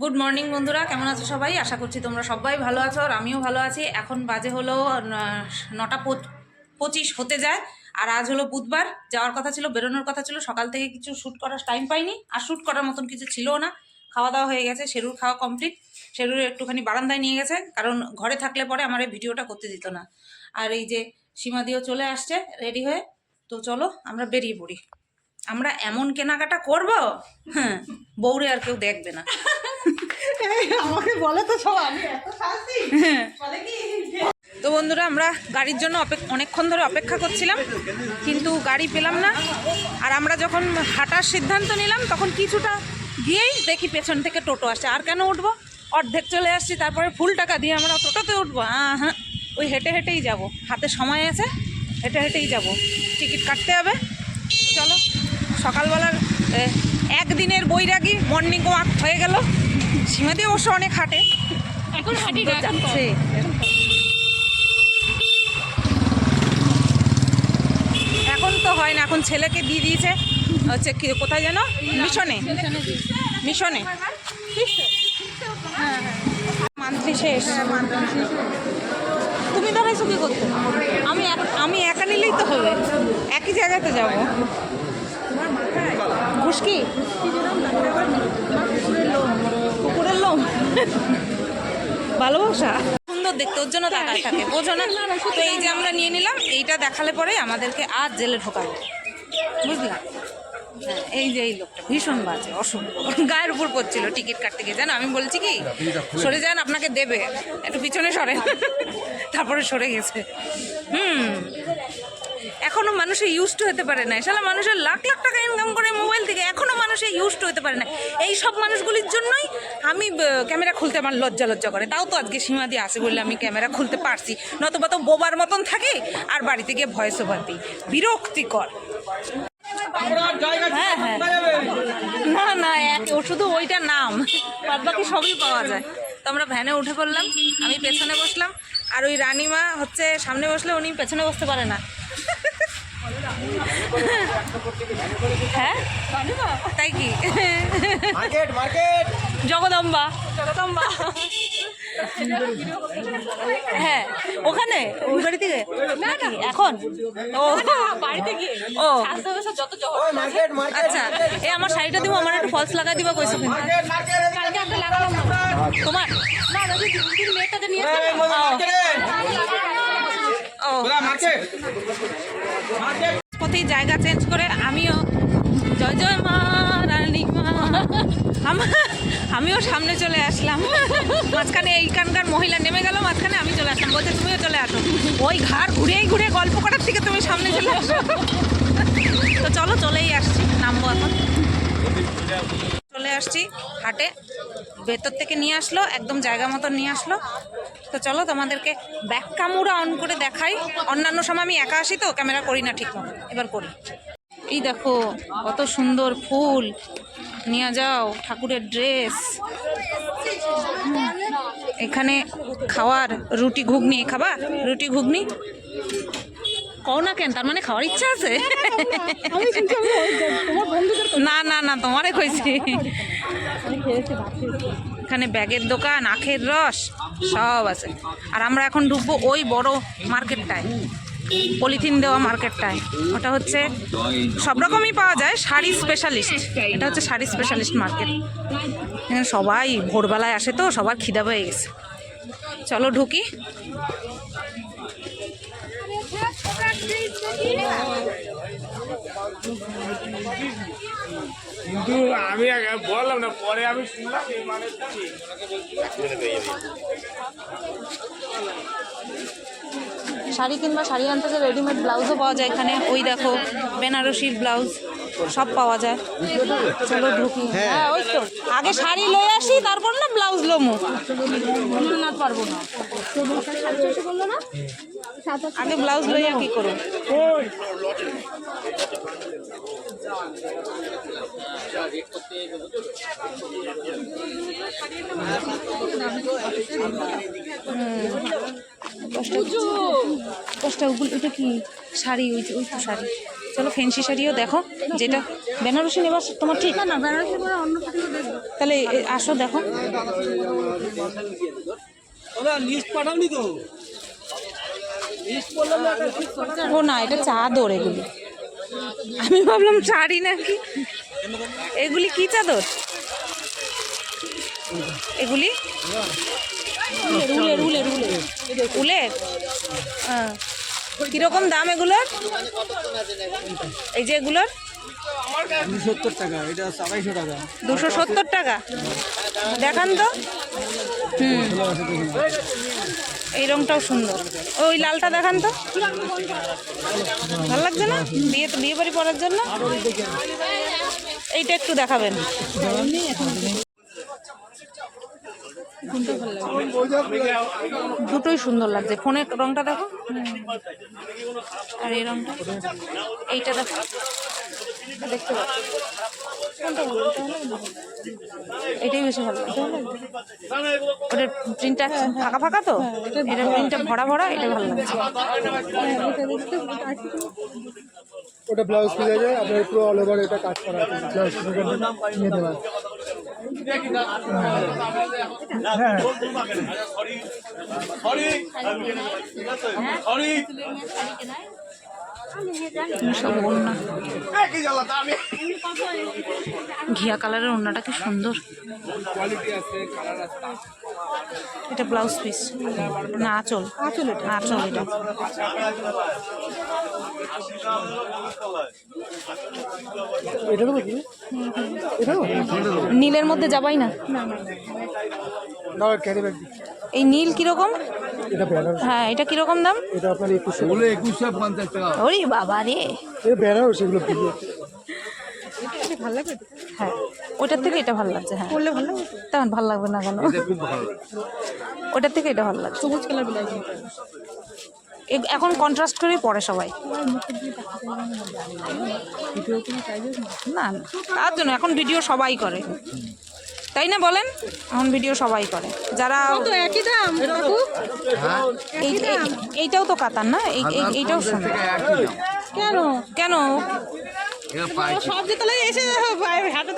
Good morning বন্ধুরা। কেমন আছো সবাই? আশা করছি তোমরা সবাই ভালো আছো আর আমিও ভালো আছি। এখন বাজে হলো নটা পঁচ- পঁচিশ হতে যায়। আর আজ হলো বুধবার। যাওয়ার কথা ছিল, বেরোনোর কথা ছিল। সকাল থেকে কিছু শ্যুট করার টাইম পাইনি। আর শ্যুট করার মতন কিছু ছিলও না। খাওয়া দাওয়া হয়ে গেছে শেরুর খাওয়া কমপ্লিট শেরুর একটুখানি বারান্দায় নিয়ে গেছে। কারণ ঘরে থাকলে পরে আমার এই ভিডিওটা করতে দিত না। আর এই যে সীমা দিয়েও চলে আসছে রেডি হয়ে। তো চলো, আমরা বেরিয়ে পড়ি। আমরা এমন কেনাকাটা করব? হ্যাঁ বউরে আর কেউ দেখবে না। আমাকে বলে তো সব আমি এত বলে কি? তো বন্ধুরা আমরা গাড়ির জন্য অনেকক্ষণ ধরে অপেক্ষা করছিলাম কিন্তু গাড়ি পেলাম না। আর আমরা যখন হাঁটার সিদ্ধান্ত নিলাম তখন কিছুটা গিয়েই দেখি পেছন থেকে টোটো আসছে। আর কেন উঠবো? অর্ধেক চলে আসছি তারপরে ফুল টাকা দিয়ে আমরা টোটোতে উঠবো। আহ, হ্যাঁ ওই হেঁটে হেঁটেই যাব। হাতে সময় আছে হেঁটে হেঁটেই যাব। টিকিট কাটতে হবে। চলো সকালবেলার একদিনের বৈরাগী মর্নিং ওয়াক হয়ে গেল। সীমাদি অবশ্য অনেক হাঁটে। এখন হাঁটি। যাচ্ছে। এখন তো হয় না এখন ছেলেকে দিয়ে দিয়েছে। হচ্ছে কোথায় যেন? মিশনে। মিশনে। মান্থলি শেষ। তুমি দাঁড়াইছো কি করতে? আমি আমি একা নিলেই তো হবে। একই জায়গাতে যাব। ঘুষকি কুকুরের লোম। ভালোবাসা? সুন্দর দেখতে ওর জন্য তাকায় থাকে। বোঝো না? তো এই যে আমরা নিয়ে নিলাম এইটা দেখালে পরে আমাদেরকে আর জেলে ঢোকাবে। বুঝলাম হ্যাঁ, এই যে এই লোকটা ভীষণ বাজে অসভ্য। গায়ের উপর পড়ছিল টিকিট কাটতে গিয়ে। জানো আমি বলছি কি সরে যান আপনাকে দেবে। একটু পিছনে সরে তারপরে সরে গেছে। হুম এখনও মানুষে ইউজড হতে পারে না শালা, মানুষের লাখ লাখ টাকা ইনকাম করে মোবাইল থেকে এখনও মানুষে ইউজড হতে পারে না এই সব মানুষগুলির জন্যই আমি ক্যামেরা খুলতে আমার লজ্জা লজ্জা করে। তাও তো আজকে সীমা দিয়ে আসে বললে আমি ক্যামেরা খুলতে পারছি। নতুবা তো বোবার মতন থাকে, আর বাড়িতে গিয়ে ভয়েস ওভার দিই। বিরক্তিকর। হ্যাঁ হ্যাঁ। না না শুধু ওইটা নাম। বাদ বাকি সবই পাওয়া যায়। তো আমরা ভ্যানে উঠে পড়লাম আমি পেছনে বসলাম আর ওই রানিমা হচ্ছে সামনে বসলে উনি পেছনে বসতে পারে না। হ্যাঁ? তাই কি? Market market. জগদম্বা। জগদম্বা। হ্যাঁ ওখানে? ওই বাড়ি থেকে নাকি? এখন? ও। বাড়িতে গিয়ে। ও। আস্তে আস্তে যত জহর ওই মার্কেট মার্কেট। আচ্ছা এই আমার শাড়িটা দিব আমার একটু ফলস লাগাই দিবা কইছো কিন্তু। Market market. কালকে একটা লাগালাম না। তোমার না দিন মেয়েটাকে নিয়ে পথেই জায়গা চেঞ্জ করে আমিও জয় জয় মা রানী মা। আমিও সামনে চলে আসলাম। মাঝখানে এইখানকার মহিলা নেমে গেল মাঝখানে আমি চলে আসলাম। বলছে তুমিও চলে আসো। ওই ঘাড় ঘুরেই ঘুরে গল্প করার থেকে তুমি সামনে চলে আসো। তো চলো চলেই আসছি। নামবো এখন। আসছি, হাটে। ভেতর থেকে নিয়ে আসলো, একদম জায়গা মতন নিয়ে আসলো। তো চলো তোমাদেরকে ব্যাক কামুরা অন করে দেখাই। অন্যান্য সময় আমি একা আসি তো ক্যামেরা করি না ঠিক এবার করি। এই দেখো, কত সুন্দর ফুল। নিয়ে যাও, ঠাকুরের ড্রেস এখানে খাওয়ার রুটি ঘুগনি খাবা রুটি ঘুগনি? কও না কেন? তার মানে খাওয়ার ইচ্ছা আছে? না না না, তোমারে কইছি। এখানে ব্যাগের দোকান, আখের রস, সব আছে। আর আমরা এখন ঢুকবো ওই বড় মার্কেটটায়, পলিথিন দেওয়া মার্কেটটায়। ওটা হচ্ছে সব রকমই পাওয়া যায়, শাড়ি স্পেশালিস্ট এটা হচ্ছে শাড়ি স্পেশালিস্ট মার্কেট। সবাই ভোরবেলায় আসে তো, সবার খিদা পেয়ে গেছে। চলো ঢুকি। কিন্তু আমি আগে বললাম না পরে আমি শুনলাম এই মানুষটা শাড়ি কিংবা শাড়ি আনতে যে রেডিমেড ব্লাউজও পাওয়া যায় এখানে ওই দেখো বেনারসির ব্লাউজ সব পাওয়া যায়। চলো ঢুকি। হ্যাঁ। ওই তো। আগে শাড়ি লয়ে আসি তারপর না ব্লাউজ লোমো। না। পারব না? আগে ব্লাউজ লইয়া কি করো দশটা ওগুলো এটা কি শাড়ি? ওই ওই তো শাড়ি। চলো ফেন্সি শাড়িও দেখো যেটা বেনারসি নেবার তোমার ঠিক? না বেনারসি অন্য তাহলে এ- আসো দেখো। লিস্ট পাঠাওনি তো। না ও না এটা চাদর এগুলি। আমি ভাবলাম শাড়ি নাকি? এগুলি কি চাদর? এগুলি? উলের উলের উলের উলের হ্যাঁ। কীরকম দাম এগুলোর? এই যে এগুলোর? সত্তর টাকা এটা আড়াইশো টাকা। দুশো সত্তর টাকা। দেখান তো। হুম। এই রংটাও সুন্দর। ওই লালটা দেখান তো। ভালো লাগছে না? বিয়ে বিয়ে বাড়ি পড়ার জন্য? এইটা একটু দেখাবেন। দুটোই সুন্দর লাগছে। ফোনের রংটা দেখো। আর এই রংটা। এইটা দেখো। দেখতে পাচ্ছ। কোনটা ভালো? এটাই বেশি ভালো লাগছে ওটার প্রিন্টটা ফাঁকা ফাঁকা তো? এটা প্রিন্টটা ভরা ভরা এটা ভালো লাগছে। ওটা ব্লাউজ পিস আছে আপনার পুরো অল ওভার এটা কাজ করা আছে। ব্লাউজ নিয়ে দেওয়া সব ওড়না ঘিয়া কালারের ওড়নাটা কি সুন্দর? এটা ব্লাউজ পিস না আঁচল। আঁচল এটা। আঁচল এটা নীলের মধ্যে যাবাই না। এই নীল কীরকম? হ্যাঁ এটা কীরকম দাম? এটা আপনার একুশশো। একুশশো পঞ্চাশ টাকা। ওরে বাবা রে। হ্যাঁ ওটার থেকে এটা ভালো লাগছে হ্যাঁ। বললে ভালো তেমন ভালো লাগবে না কেন? ওটার থেকে এটা ভালো লাগছে। সবুজ কালার এখন কন্ট্রাস্ট করেই পড়ে সবাই। না না তার জন্য এখন ভিডিও সবাই করে। তাই না বলেন? এখন ভিডিও সবাই করে। যারা একই দাম এই এই- এইটাও তো কাতার না? এই এই- এইটাও সুন্দর কেন? কেন?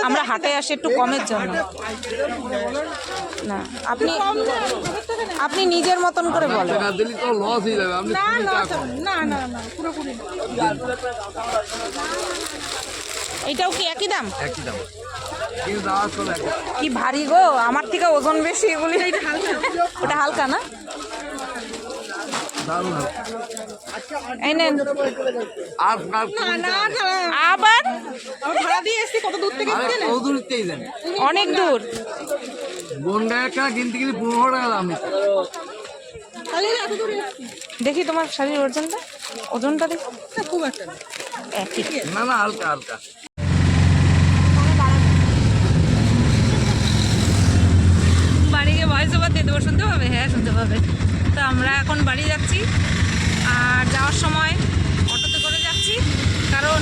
আমরা হাটে আসি একটু কমের জন্য। না আপনি আপনি নিজের মতন করে বলেন। হয়ে এইটাও কি একই দাম? একই দাম। কি ভারী গো? আমার থেকে ওজন বেশি এগুলি। ওটা হালকা না? এই নেন। আর আর না না না আবার? ভাড়া দিয়ে এসেছি কত দূর থেকে আরে কৌদুরিতেই দেন অনেক দূর। কিনতে গেলে পনেরো টাকা দাম দেখি তোমার শাড়ির ওজনটা। ওজনটা দেখি। খুব একটা না না হালকা হালকা বাড়ি গিয়ে ভয়েস দিয়ে দেবো, শুনতে পাবে? হ্যাঁ শুনতে পাবে। তো আমরা এখন বাড়ি যাচ্ছি। আর যাওয়ার সময় অটোতে করে যাচ্ছি। কারণ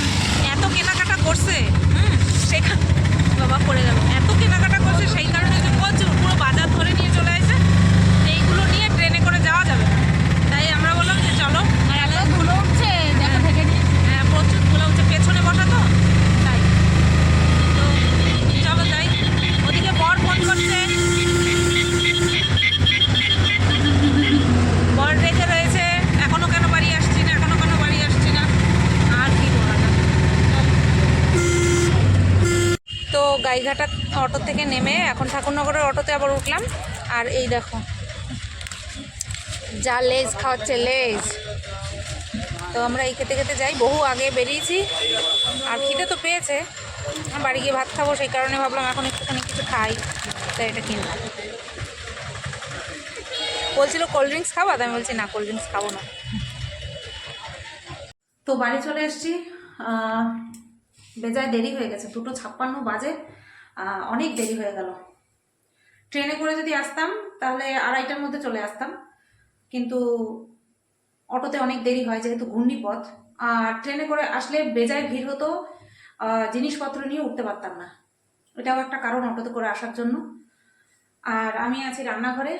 এত কেনাকাটা করছে, হুম, সেখান বাবা পড়ে যাব এত কেনাকাটা করছে, সেই কারণে প্রচুর, পুরো বাজার ধরে নিয়ে চলে আসে এইগুলো নিয়ে ট্রেনে করে যাওয়া যাবে না তাই আমরা বললাম যে চলো ধুলো উঠছে দেখা থেকে হ্যাঁ প্রচুর ধুলো উঠছে পেছনে বসা তো তাই তো চলো যাই ওদিকে বর ফোন করছে বর রেখে রয়েছে এখনও কেন বাড়ি আসছি না এখনও কেন বাড়ি আসছি না আর কি করা যাবে তো গাইঘাটা অটো থেকে নেমে এখন ঠাকুরনগরের অটোতে আবার উঠলাম। আর এই দেখো, যা লেজ খাওয়াচ্ছে, লেজ। তো আমরা এই খেতে খেতে যাই, বহু আগে বেরিয়েছি, আর খিদে তো পেয়েছে। বাড়ি গিয়ে ভাত খাব, সেই কারণে ভাবলাম এখন একটুখানি কিছু খাই, তাই এটা কিনলাম। বলছিল কোল্ড ড্রিঙ্কস খাব আমি বলছি না কোল্ড ড্রিঙ্কস খাব না। তো বাড়ি চলে এসছি বেজায় দেরি হয়ে গেছে, দুটো ছাপ্পান্ন বাজে অনেক দেরি হয়ে গেল। ট্রেনে করে যদি আসতাম, তাহলে আড়াইটার মধ্যে চলে আসতাম। কিন্তু অটোতে অনেক দেরি হয়, যেহেতু ঘূর্ণিপথ। আর ট্রেনে করে আসলে বেজায় ভিড় হতো জিনিসপত্র নিয়ে উঠতে পারতাম না। এটাও একটা কারণ অটোতে করে আসার জন্য। আর আমি আছি রান্নাঘরে।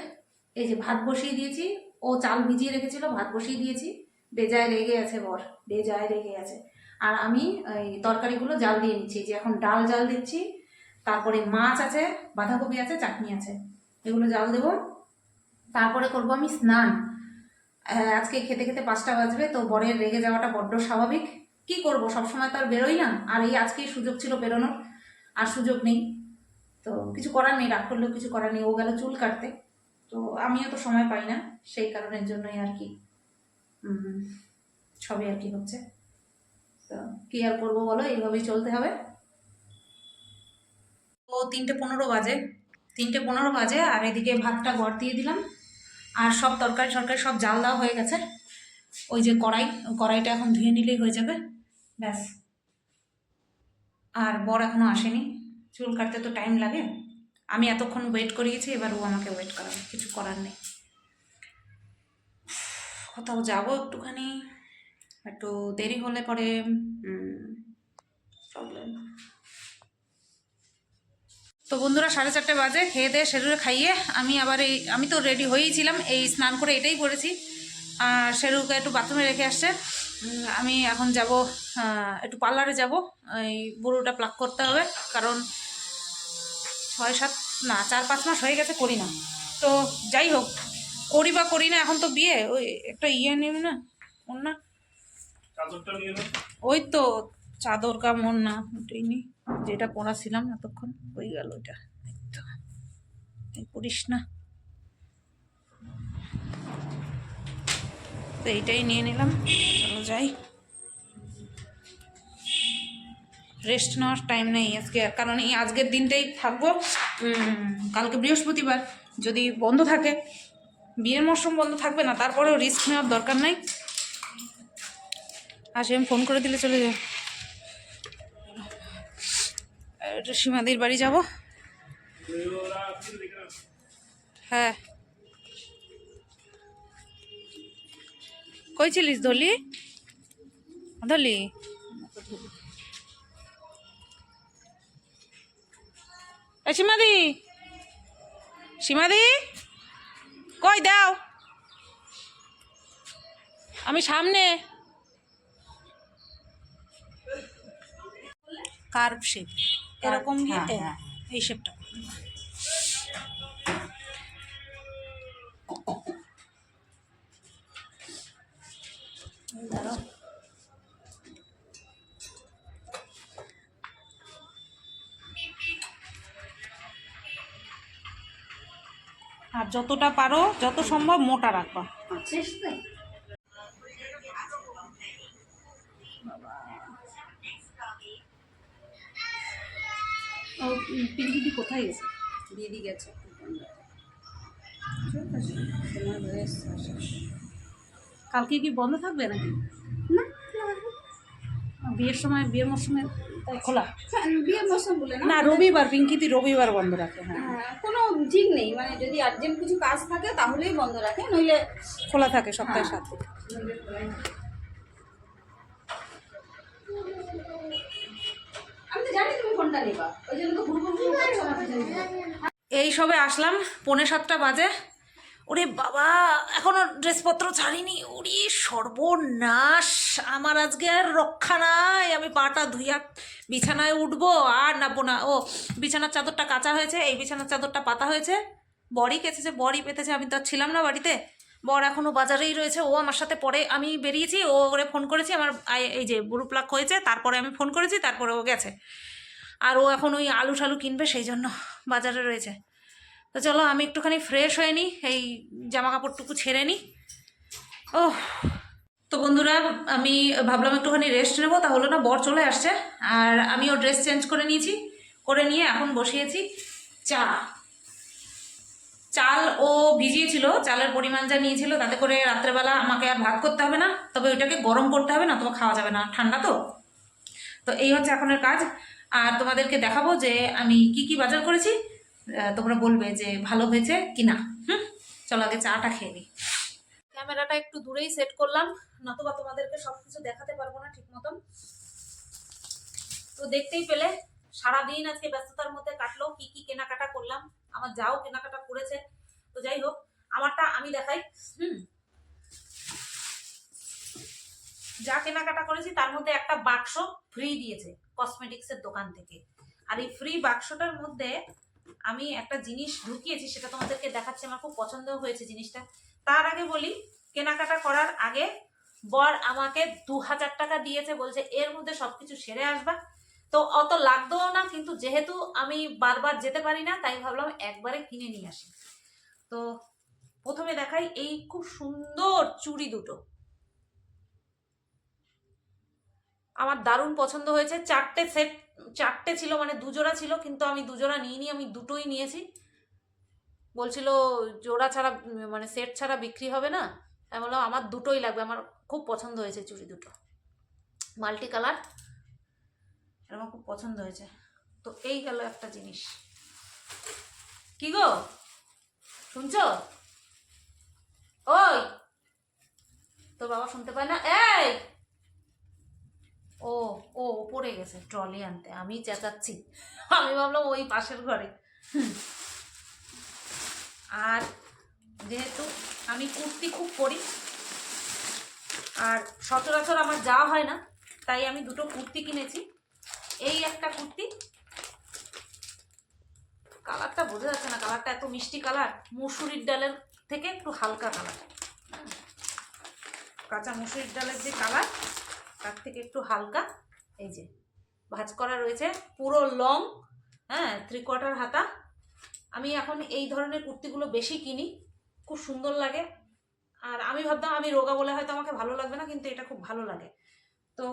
এই যে ভাত বসিয়ে দিয়েছি, ও চাল ভিজিয়ে রেখেছিল, ভাত বসিয়ে দিয়েছি। বেজায় রেগে আছে বর, বেজায় রেগে আছে। আর আমি এই তরকারিগুলো জাল দিয়ে নিচ্ছি যে এখন ডাল জাল দিচ্ছি তারপরে মাছ আছে, বাঁধাকপি আছে, চাটনি আছে। এগুলো জাল দেবো। তারপরে করব আমি স্নান। আজকে খেতে খেতে পাঁচটা বাজবে, তো বরের রেগে যাওয়াটা বড্ড স্বাভাবিক। কি করব? সবসময় তো আর বেরোই না। আর এই আজকেই সুযোগ ছিল বেরোনোর। আর সুযোগ নেই। তো কিছু করার নেই, রাগ করলেও কিছু করার নেই। ও গেল চুল কাটতে। তো আমিও তো সময় পাই না। সেই কারণের জন্যই আর কি। সবই আর কি হচ্ছে। তো কি আর করব বলো? এইভাবেই চলতে হবে। ও তিনটে পনেরো বাজে। তিনটে পনেরো বাজে, আর এদিকে ভাতটা গড় দিয়ে দিলাম। আর সব তরকারি সরকারি সব জাল দেওয়া হয়ে গেছে। ওই যে কড়াই, কড়াইটা এখন ধুয়ে নিলেই হয়ে যাবে। ব্যাস। আর বর এখনও আসেনি। চুল কাটতে তো টাইম লাগে। আমি এতক্ষণ ওয়েট করিয়েছি, এবার ও আমাকে ওয়েট করাবে। কিছু করার নেই। কোথাও যাব একটুখানি। একটু দেরি হলে পরে প্রবলেম তো বন্ধুরা সাড়ে চারটে বাজে খেয়ে দিয়ে শেরুরে খাইয়ে আমি আবার এই আমি তো রেডি হয়েইছিলাম এই স্নান করে এটাই করেছি। আর শেরুকে একটু বাথরুমে রেখে আসছে। আমি এখন যাব একটু পার্লারে যাব। এই বুড়োটা প্লাক করতে হবে কারণ ছয় সাত না চার পাঁচ মাস হয়ে গেছে করি না। তো যাই হোক করি বা করি না এখন তো বিয়ে ওই একটা ইয়ে নিব না ওর না। ওই তো চাদর কামড় না ওটাই যেটা পড়াছিলাম এতক্ষণ, হয়ে গেল ওইটা। করিস না। তো এইটাই নিয়ে নিলাম। চলো যাই। রেস্ট নেওয়ার টাইম নেই আজকে কারণ এই আজকের দিনটাই থাকব কালকে বৃহস্পতিবার। যদি বন্ধ থাকে, বিয়ের মরশুম বন্ধ থাকবে না, তারপরেও রিস্ক নেওয়ার দরকার নাই। আসে, আমি ফোন করে দিলে চলে যাও সীমাদির বাড়ি যাব। হ্যাঁ। কই ছিলিস ধলি? ধলি? সীমাদি? সীমাদি? কই দাও। আমি সামনে। কার্ভ শেপ এরকম গিয়ে হ্যাঁ, এই শেপটা আর যতটা পারো যত সম্ভব মোটা রাখবা। পিঙ্কিদি কোথায় গেছে? দিদি গেছে। কালকে কি বন্ধ থাকবে নাকি? বিয়ের সময় বিয়ের মরশুমে খোলা? বিয়ের মৌসুম বলে না? না রবিবার পিঙ্কিদি রবিবার বন্ধ রাখে হ্যাঁ। হ্যাঁ, কোনো ঠিক নেই। মানে যদি আর্জেন্ট কিছু কাজ থাকে তাহলেই বন্ধ রাখে নইলে খোলা থাকে সপ্তাহে সাত দিন আমি নেবা। ওই জন্য তো করছ আমার এই সবে আসলাম পৌনে সাতটা বাজে। ওরে বাবা এখনও ড্রেসপত্র ছাড়িনি। ওরে সর্বনাশ আমার আজকে আর রক্ষা নাই। আমি পাটা ধুইয়া বিছানায় উঠবো আর নাবো না। ও বিছানার চাদরটা কাঁচা হয়েছে এই বিছানার চাদরটা পাতা হয়েছে। বড়ি কেচেছে বড়ি পেতেছে আমি তো আর ছিলাম না বাড়িতে। বর এখনও বাজারেই রয়েছে ও আমার সাথে পরে আমি বেরিয়েছি ও ওরে ফোন করেছি আমার আই- এই যে বুড়ো প্লাক হয়েছে তারপরে আমি ফোন করেছি তারপরে ও গেছে। আর ও এখন ওই আলু টালু কিনবে, সেই জন্য বাজারে রয়েছে। তো চলো, আমি একটুখানি ফ্রেশ হয়ে নিই এই জামা কাপড়টুকু ছেড়ে নিই ও তো বন্ধুরা, আমি ভাবলাম একটুখানি রেস্ট নেব, তা হলো না, বর চলে আসছে, আর আমি ও ড্রেস চেঞ্জ করে নিয়েছি, করে নিয়ে এখন বসিয়েছি চা। চাল ও ভিজিয়েছিল, চালের পরিমাণ যা নিয়েছিল, তাতে করে রাত্রেবেলা আমাকে আর ভাত করতে হবে না, তবে ওইটাকে গরম করতে হবে না তবে খাওয়া যাবে না। ঠান্ডা তো? তো এই হচ্ছে এখনের কাজ। আর তোমাদেরকে দেখাবো যে আমি কি কি বাজার করেছি। তোমরা বলবে যে ভালো হয়েছে কি না হুম? চলো আগে চাটা খেয়ে নিই ক্যামেরাটা একটু দূরেই সেট করলাম, নতুবা তোমাদেরকে সব কিছু দেখাতে পারব না ঠিক মতন। তো দেখতেই পেলে, সারাদিন আজকে ব্যস্ততার মধ্যে কাটলো, কি কি কেনাকাটা করলাম। আমার যাও কেনাকাটা করেছে। তো যাই হোক, আমারটা আমি দেখাই। হুম? যা কেনাকাটা করেছি তার মধ্যে একটা বাক্স ফ্রি দিয়েছে। কসমেটিক্সের দোকান থেকে। আর এই ফ্রি বাক্সটার মধ্যে আমি একটা জিনিস ঢুকিয়েছি, সেটা তোমাদেরকে দেখাচ্ছি, আমার খুব পছন্দ হয়েছে জিনিসটা। তার আগে বলি, কেনাকাটা করার আগে বর আমাকে দু হাজার টাকা দিয়েছে, বলছে, এর মধ্যে সবকিছু সেরে আসবা। তো অত লাগতোও না, কিন্তু যেহেতু আমি বারবার যেতে পারি না, তাই ভাবলাম একবারে কিনে নিয়ে আসি। তো প্রথমে দেখাই, এই খুব সুন্দর চুড়ি দুটো। আমার দারুণ পছন্দ হয়েছে। চারটে সেট চারটে ছিল মানে দুজোড়া ছিল, কিন্তু আমি দুজোড়া নিইনি, আমি দুটোই নিয়েছি। বলছিল, জোড়া ছাড়া মানে সেট ছাড়া বিক্রি হবে না। আমি বললাম, আমার দুটোই লাগবে, আমার খুব পছন্দ হয়েছে চুড়ি দুটো। মাল্টি কালার আমার খুব পছন্দ হয়েছে। তো এই গেল একটা জিনিস। কি গো? শুনছো? ওই! তোর বাবা শুনতে পায় না? এই! ও ও পড়ে গেছে ট্রলি আনতে। আমি চেঁচাচ্ছি। আমি ভাবলাম ওই পাশের ঘরে। আর যেহেতু আমি কুর্তি খুব পরি, আর সচরাচর আমার যাওয়া হয় না, তাই আমি দুটো কুর্তি কিনেছি। এই একটা কুর্তি, কালারটা বোঝা যাচ্ছে না, কালারটা এত মিষ্টি কালার, মুসুরির ডালের থেকে একটু হালকা কালার। কাঁচা মুসুরির ডালের যে কালার তার থেকে একটু হালকা, এই যে, ভাজ করা রয়েছে, পুরো লং হ্যাঁ থ্রি কোয়ার্টার হাতা। আমি এখন এই ধরনের কুর্তিগুলো বেশি কিনি, খুব সুন্দর লাগে। আর আমি ভাবতাম আমি রোগা বলে হয়তো আমাকে ভালো লাগবে না, কিন্তু এটা খুব ভালো লাগে। তো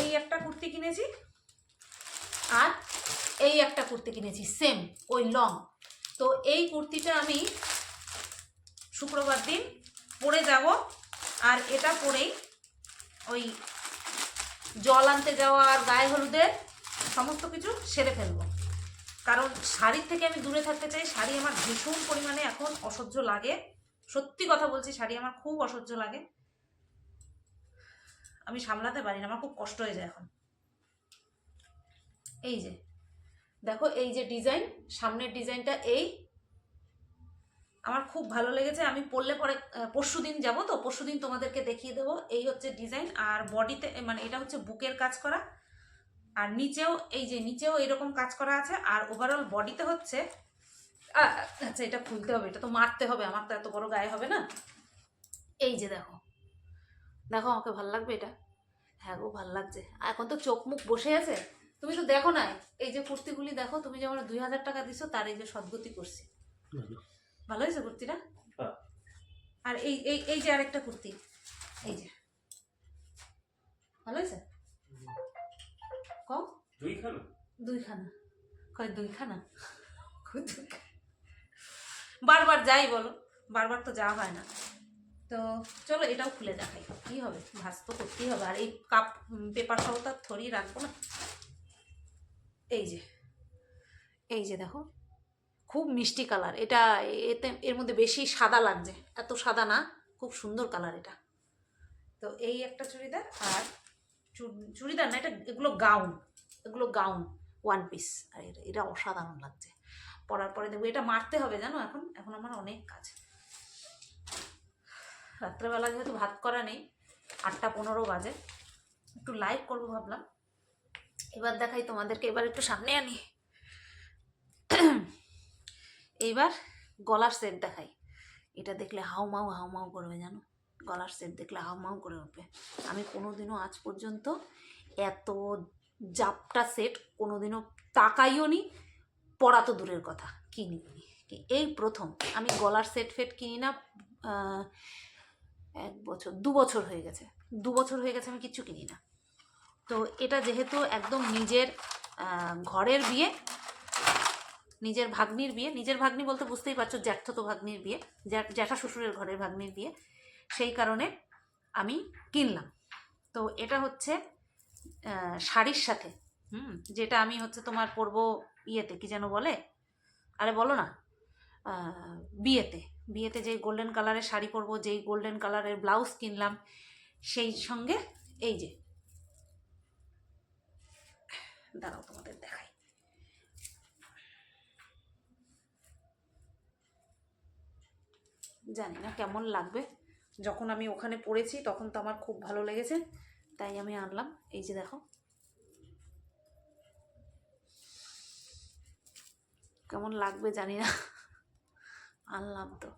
এই একটা কুর্তি কিনেছি, আর এই একটা কুর্তি কিনেছি সেম ওই লং। তো এই কুর্তিটা আমি শুক্রবার দিন পরে যাব, আর এটা পরেই ওই জল আনতে যাওয়া আর গায়ে হলুদের সমস্ত কিছু সেরে ফেলব। কারণ শাড়ির থেকে আমি দূরে থাকতে চাই, শাড়ি আমার ভীষণ পরিমাণে এখন অসহ্য লাগে। সত্যি কথা বলছি, শাড়ি আমার খুব অসহ্য লাগে। আমি সামলাতে পারি না, আমার খুব কষ্ট হয়ে যায় এখন। এই যে, দেখো এই যে ডিজাইন, সামনের ডিজাইনটা এই আমার খুব ভালো লেগেছে। আমি পরলে পরে পরশু দিন যাব তো পরশু দিন তোমাদেরকে দেখিয়ে দেবো। এই হচ্ছে ডিজাইন আর বডিতে মানে এটা হচ্ছে বুকের কাজ করা। আর নিচেও, এই যে নিচেও এরকম কাজ করা আছে। আর ওভারঅল বডিতে হচ্ছে আচ্ছা এটা খুলতে হবে, এটা তো মারতে হবে, আমার তো এত বড় গায়ে হবে না। এই যে দেখো দেখো আমাকে ভালো লাগবে এটা? হ্যাঁ গো, ভালো লাগছে। এখন তো চোখ মুখ বসে আছে। তুমি তো দেখো না এই যে কুর্তিগুলি দেখো, তুমি যেমন দুই হাজার টাকা দিছো, তার এই যে সদ্গতি করছি। ভালো হয়েছে কুর্তিটা? আর এই এই এই যে আরেকটা কুর্তি। এই যে। ভালো হয়েছে? কম দুইখানা? দুইখানা। কয় দুইখানা। বারবার যাই বলো বারবার তো যাওয়া হয় না। তো চলো এটাও খুলে দেখাই কি হবে? ভাজ তো করতেই হবে। আর এই কাপ পেপার সহ তো আর থরিয়ে রাখব না। এই যে। এই যে দেখো খুব মিষ্টি কালার। এটা এতে, এর মধ্যে বেশি সাদা লাগছে। এত সাদা না, খুব সুন্দর কালার এটা। তো এই একটা চুড়িদার আর চুড়িদার না, এটা এগুলো গাউন। এগুলো গাউন ওয়ান পিস আর এটা এটা অসাধারণ লাগছে। পরার পরে দেখব, এটা মারতে হবে জানো এখন? এখন আমার অনেক কাজ। রাত্রেবেলা যেহেতু ভাত করা নেই, আটটা পনেরো বাজে। একটু লাইভ করব ভাবলাম। এবার দেখাই তোমাদেরকে, এবার একটু সামনে আনি। এইবার গলার সেট দেখাই। এটা দেখলে হাউ মাউ হাউ মাউ করবে জানো? গলার সেট দেখলে হাউ মাউ করে উঠবে। আমি কোনোদিনও আজ পর্যন্ত এত জাপটা সেট কোনোদিনও তাকাইও নি। পড়া তো দূরের কথা, কিনি এই প্রথম, আমি গলার সেট ফেট কিনি না এক বছর, দু বছর হয়ে গেছে। দু বছর হয়ে গেছে আমি কিচ্ছু কিনি না। তো এটা যেহেতু একদম নিজের ঘরের বিয়ে নিজের ভাগ্নির বিয়ে, নিজের ভাগ্নি বলতে বুঝতেই পারছ জ্যাঠতো ভাগ্নির বিয়ে, জ্যা- জ্যাঠা শ্বশুরের ঘরের ভাগ্নির বিয়ে। সেই কারণে আমি কিনলাম। তো এটা হচ্ছে শাড়ির সাথে, হুম, যেটা আমি হচ্ছে তোমার পরবো ইয়েতে, কি যেন বলে? আরে বলো না বিয়েতে। বিয়েতে যেই গোল্ডেন কালারের শাড়ি পরবো, যেই গোল্ডেন কালারের ব্লাউজ কিনলাম, সেই সঙ্গে এই যে, দাঁড়াও তোমাদের দেখাই। জানি না কেমন লাগবে। যখন আমি ওখানে পড়েছি তখন তো আমার খুব ভালো লেগেছে, তাই আমি আনলাম। এই যে দেখো। কেমন লাগবে জানি না। আনলাম তো।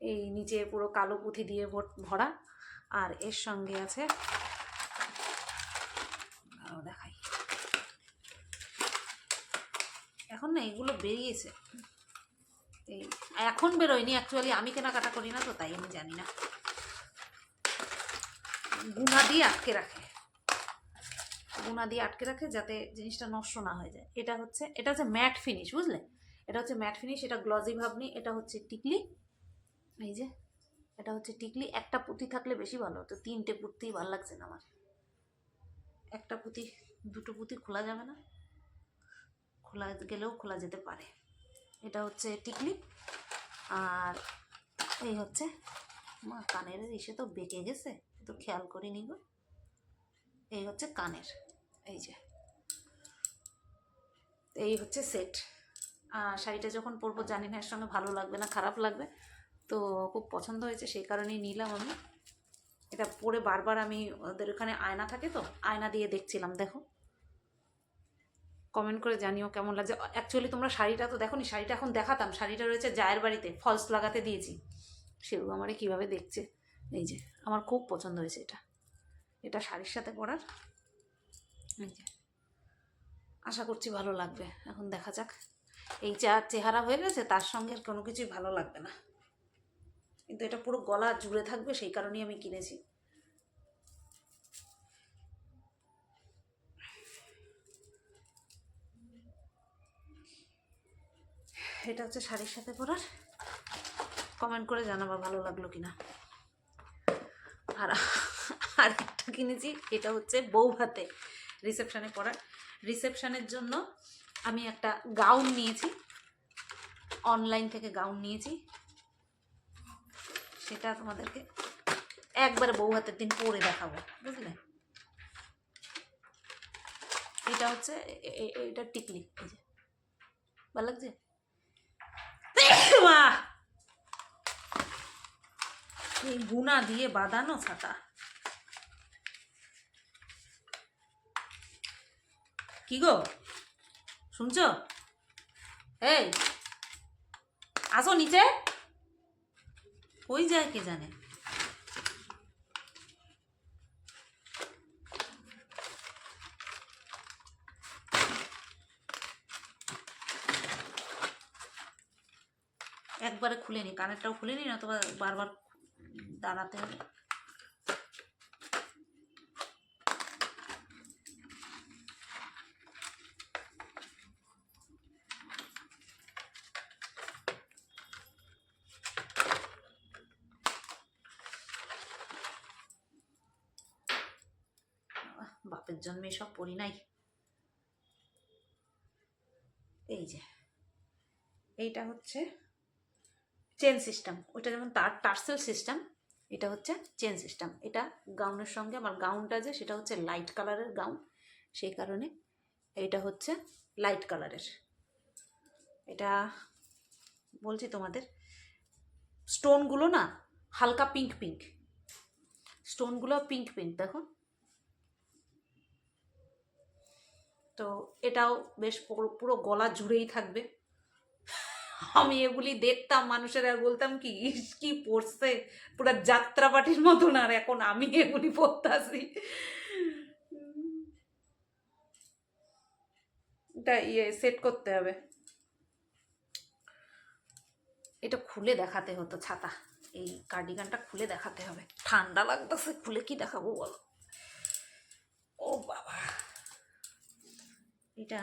এই নিচে পুরো কালো পুঁথি দিয়ে ভর- আর এর সঙ্গে আছে দেখাই। এখন না এগুলো বেরিয়েছে। এই এখন বেরোয়নি অ্যাকচুয়ালি আমি কেনাকাটা করি না তো, তাই আমি জানি না। গুনা দিয়ে আটকে রাখে। গুনা দিয়ে আটকে রাখে যাতে জিনিসটা নষ্ট না হয়ে যায়। এটা হচ্ছে এটা হচ্ছে ম্যাট ফিনিশ, বুঝলে? এটা হচ্ছে ম্যাট ফিনিশ, এটা গ্লজি ভাবনি, এটা হচ্ছে টিকলি। এই যে, এটা হচ্ছে টিকলি। একটা পুঁতি থাকলে বেশি ভালো হতো, তিনটে পুঁতি ভালো লাগছে না আমার। একটা পুঁতি, দুটো পুঁতি খোলা যাবে না। খোলা গেলেও খোলা যেতে পারে। এটা হচ্ছে টিকলি আর এই হচ্ছে মা, কানের এসে তো বেঁকে গেছে তো খেয়াল করিনি গো এই হচ্ছে কানের, এই যে। এই হচ্ছে সেট। আর শাড়িটা যখন পরবো, জানি না এর সঙ্গে ভালো লাগবে না খারাপ লাগবে, তো খুব পছন্দ হয়েছে, সেই কারণেই নিলাম আমি। এটা পরে বারবার আমি, ওদের ওখানে আয়না থাকে তো, আয়না দিয়ে দেখছিলাম, দেখো। কমেন্ট করে জানিও কেমন লাগছে। অ্যাকচুয়ালি তোমরা শাড়িটা তো দেখো নি শাড়িটা এখন দেখাতাম। শাড়িটা রয়েছে জায়ের বাড়িতে ফলস লাগাতে দিয়েছি। সেও আমারে কীভাবে দেখছে? এই যে, আমার খুব পছন্দ হয়েছে এটা। এটা শাড়ির সাথে পরার। এই যে, আশা করছি ভালো লাগবে। এখন দেখা যাক। এই যা চেহারা হয়ে গেছে, তার সঙ্গে কোনো কিছুই ভালো লাগবে না। কিন্তু এটা পুরো গলা জুড়ে থাকবে, সেই কারণেই আমি কিনেছি। এটা হচ্ছে শাড়ির সাথে পরার। কমেন্ট করে জানাবা ভালো লাগল কিনা। আর আর একটা কিনেছি, এটা হচ্ছে বউ হাতে রিসেপশানে পরার। রিসেপশানের জন্য আমি একটা গাউন নিয়েছি। অনলাইন থেকে গাউন নিয়েছি। সেটা তোমাদেরকে একবারে বউ হাতের দিন পরে দেখাবো, বুঝলে? এটা হচ্ছে এটা টিকলি, এই যে। ভালো লাগছে? মা। এই গুনা দিয়ে বাঁধানো ছাতা। কি গো? শুনছো? এই, আসো নিচে। কই যায় কে জানে? একবারে খুলে নি কানেরটাও খুলে নি না তো বারবার দাঁড়াতে হবে। বাপের জন্মে এসব পড়ি নাই। এই যে, এইটা হচ্ছে চেন সিস্টেম ওটা যেমন তার টার্সেল সিস্টেম এটা হচ্ছে চেন সিস্টেম এটা গাউনের সঙ্গে, আমার গাউনটা যে, সেটা হচ্ছে লাইট কালারের গাউন সেই কারণে এটা হচ্ছে লাইট কালারের এটা বলছি তোমাদের স্টোনগুলো না হালকা পিঙ্ক পিঙ্ক স্টোনগুলো পিঙ্ক পিঙ্ক দেখো। তো এটাও বেশ পুরো গলা জুড়েই থাকবে। আমি এগুলি দেখতাম, মানুষের আর বলতাম কি, ইস, কি পড়ছে? পুরো যাত্রাপাটির মতন আর এখন আমি এগুলি পড়তাছি। এটা ইয়ে সেট করতে হবে। এটা খুলে দেখাতে হতো ছাতা। এই কার্ডিগানটা খুলে দেখাতে হবে। ঠান্ডা লাগতেছে, খুলে কি দেখাবো বলো? ও বাবা। এটা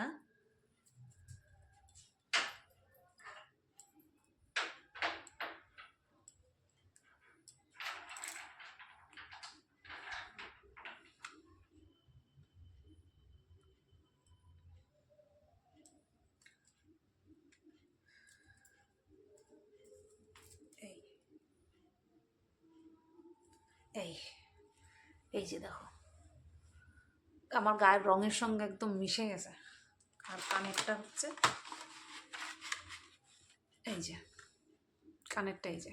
এই এই এই যে দেখো আমার গায়ের রঙের সঙ্গে একদম মিশে গেছে। আর কানেরটা হচ্ছে এই যে, কানেরটা এই যে।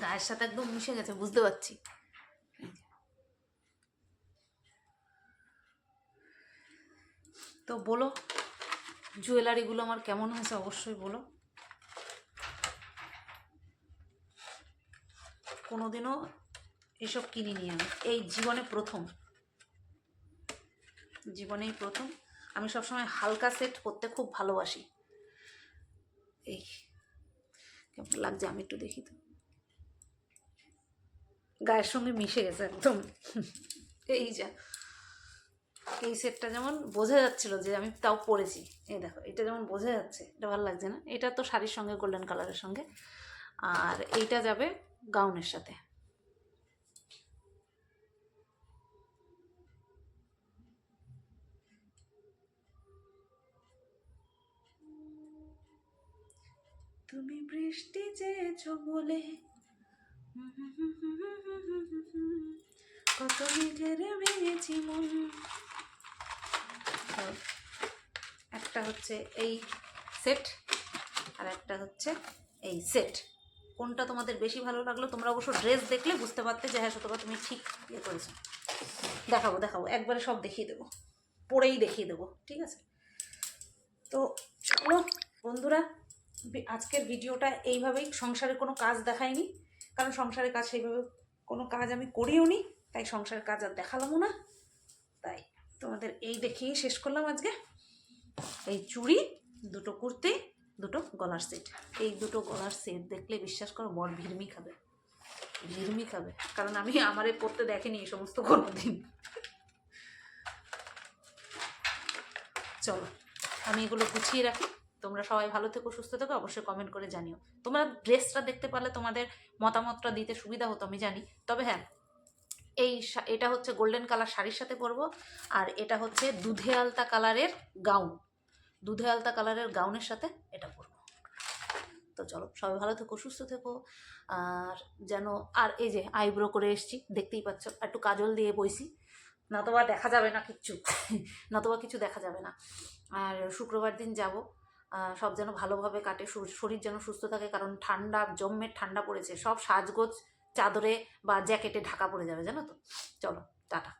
গায়ের সাথে একদম মিশে গেছে, বুঝতে পারছি। তো বলো, জুয়েলারিগুলো আমার কেমন হয়েছে অবশ্যই বলো। কোনোদিনও এসব কিনিনি আমি। এই জীবনে প্রথম। জীবনেই প্রথম। আমি সবসময় হালকা সেট করতে খুব ভালোবাসি। এই, কেমন লাগছে আমি একটু দেখি তো। গায়ের সঙ্গে মিশে গেছে একদম। এই যা। এই সেটটা যেমন বোঝা যাচ্ছিল যে আমি তাও পরেছি এই দেখো, এটা যেমন বোঝা যাচ্ছে, এটা ভালো লাগছে না? এটা তো শাড়ির সঙ্গে গোল্ডেন কালারের সঙ্গে। আর এইটা যাবে গাউনের সাথে। তুমি বৃষ্টি চেয়েছো বলে। কত মেঘের ভেঙেছি মন। একটা হচ্ছে এই সেট আর একটা হচ্ছে এই সেট কোনটা তোমাদের বেশি ভালো লাগল? তোমরা অবশ্য ড্রেস দেখলে বুঝতে পারতে যে হ্যাঁ সত্যি তুমি ঠিক ইয়ে করেছ। দেখাবো দেখাবো, একবারে সব দেখিয়ে দেবো। পরেই দেখিয়ে দেবো, ঠিক আছে? তো চলো, বন্ধুরা আজকের ভিডিওটা এইভাবেই সংসারে কোনো কাজ দেখায়নি কারণ সংসারের কাজ সেইভাবে কোনো কাজ আমি করিও নি, তাই সংসারের কাজ আর দেখালামও না। তাই তোমাদের এই দেখিয়ে শেষ করলাম আজকে। এই চুড়ি, দুটো কুর্তি, দুটো গলার সেট। এই দুটো গলার সেট দেখলে বিশ্বাস করো বড় ভিড়মি খাবে। ভিড়মি খাবে। কারণ আমি আমারে পড়তে দেখেনি এই সমস্ত কোনো দিন চলো, আমি এগুলো গুছিয়ে রাখি। তোমরা সবাই ভালো থেকো, সুস্থ থেকো, অবশ্যই কমেন্ট করে জানিও। তোমরা ড্রেসটা দেখতে পারলে তোমাদের মতামতটা দিতে সুবিধা হতো, আমি জানি। তবে হ্যাঁ এই এটা হচ্ছে গোল্ডেন কালার শাড়ির সাথে পরবো, আর এটা হচ্ছে দুধে আলতা কালারের গাউন দুধে আলতা কালারের গাউনের সাথে এটা পরবো। তো চলো, সবাই ভালো থেকো, সুস্থ থেকো। আর যেন, আর এই যে আইব্রো করে এসছি, দেখতেই পাচ্ছ, একটু কাজল দিয়ে বইছি। নতবা দেখা যাবে না কিচ্ছু, নতবা কিছু দেখা যাবে না। আর শুক্রবার দিন যাব। সব যেন ভালোভাবে কাটে, শরীর যেন সুস্থ থাকে, কারণ ঠান্ডা জম্মের ঠান্ডা পড়েছে, সব সাজগোজ, চাদরে বা জ্যাকেটে ঢাকা পড়ে যাবে, জানো তো? চলো, টাটা।